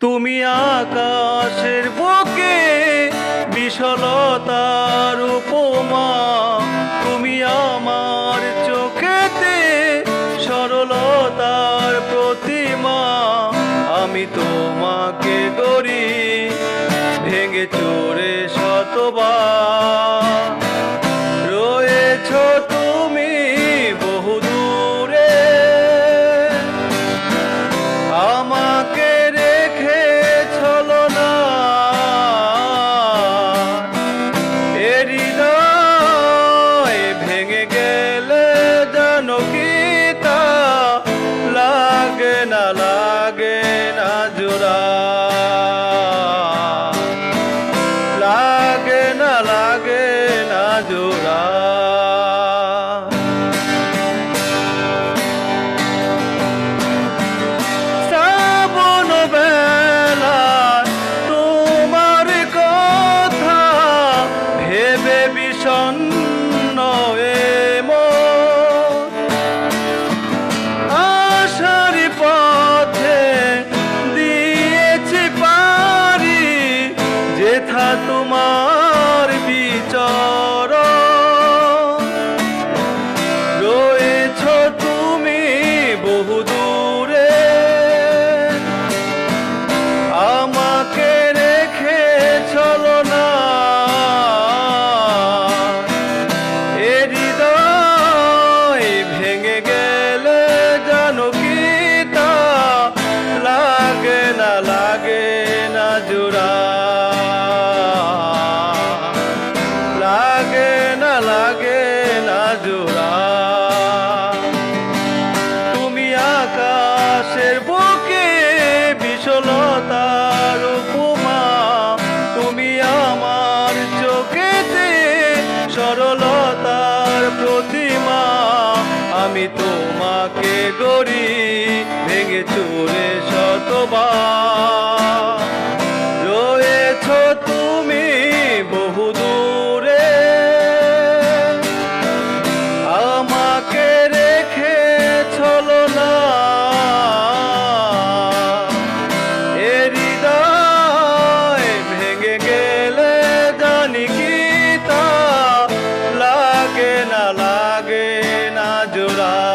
তুমি আকাশের বুকে বিশালতার উপমা, তুমি আমার চোখেতে সরলতার প্রতিমা, আমি তোমাকে গড়ি ভেঙে চোরে শতবার। লাগে না জোড়া লাগে না লাগে না জোড়া। তুমি বুকে বিশলতার উপমা। তুমি আমার চোখেতে সরলতার প্রতিমা। আমি তোমাকে গড়ি ভেঙে চুরে শতবার। গেছ তুমি বহু দূরে। আমাকে রেখে চলো না এ ভেঙে গেলে জানি কি তা। লাগে না লাগে না, জোড়া।